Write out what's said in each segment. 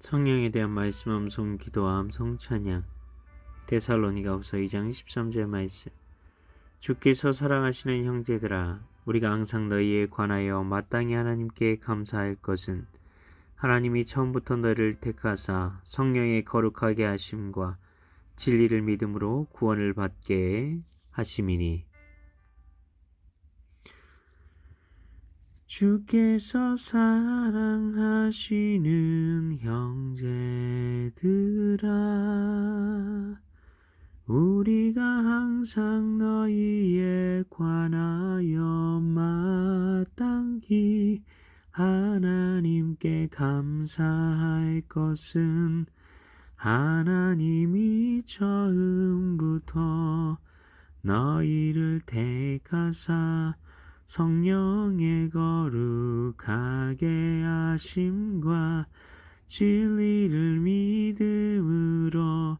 성령에 대한 말씀 암송 기도와 암송 찬양. 데살로니가후서 2장 13절 말씀. 주께서 사랑하시는 형제들아 우리가 항상 너희에 관하여 마땅히 하나님께 감사할 것은 하나님이 처음부터 너희를 택하사 성령의 거룩하게 하심과 진리를 믿음으로 구원을 받게 하심이니 주께서 사랑하시는 형제들아 우리가 항상 너희에 관하여 마땅히 하나님께 감사할 것은 하나님이 처음부터 너희를 택하사 성령의 거룩하게 하심과 진리를 믿음으로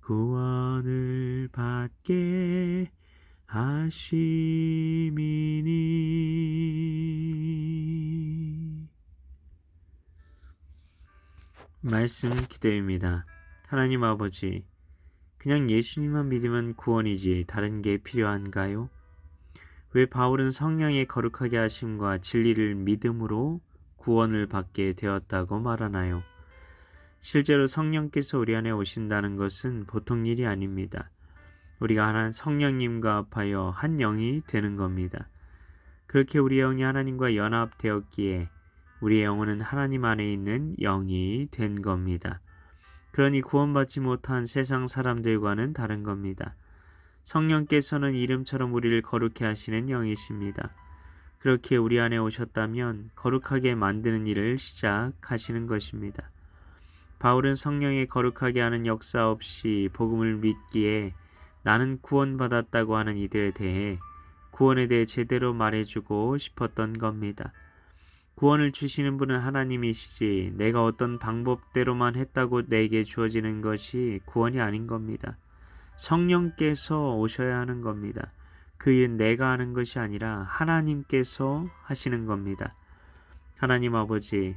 구원을 받게 하심이니 말씀 기도입니다. 하나님 아버지, 그냥 예수님만 믿으면 구원이지 다른 게 필요한가요? 왜 바울은 성령의 거룩하게 하심과 진리를 믿음으로 구원을 받게 되었다고 말하나요? 실제로 성령께서 우리 안에 오신다는 것은 보통 일이 아닙니다. 우리가 하나 성령님과 합하여 한 영이 되는 겁니다. 그렇게 우리 영이 하나님과 연합되었기에 우리의 영혼은 하나님 안에 있는 영이 된 겁니다. 그러니 구원받지 못한 세상 사람들과는 다른 겁니다. 성령께서는 이름처럼 우리를 거룩해 하시는 영이십니다. 그렇게 우리 안에 오셨다면 거룩하게 만드는 일을 시작하시는 것입니다. 바울은 성령의 거룩하게 하는 역사 없이 복음을 믿기에 나는 구원받았다고 하는 이들에 대해 구원에 대해 제대로 말해주고 싶었던 겁니다. 구원을 주시는 분은 하나님이시지 내가 어떤 방법대로만 했다고 내게 주어지는 것이 구원이 아닌 겁니다. 성령께서 오셔야 하는 겁니다. 그 일은 내가 하는 것이 아니라 하나님께서 하시는 겁니다. 하나님 아버지,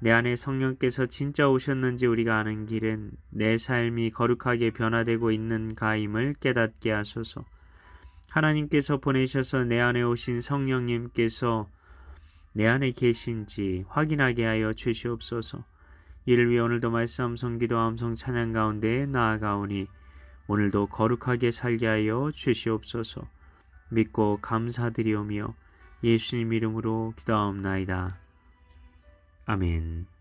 내 안에 성령께서 진짜 오셨는지 우리가 아는 길은 내 삶이 거룩하게 변화되고 있는 가임을 깨닫게 하소서. 하나님께서 보내셔서 내 안에 오신 성령님께서 내 안에 계신지 확인하게 하여 주시옵소서. 이를 위해 오늘도 말씀 성기도 암성 찬양 가운데 나아가오니 오늘도 거룩하게 살게 하여 주시옵소서. 믿고 감사드리오며 예수님 이름으로 기도하옵나이다. 아멘.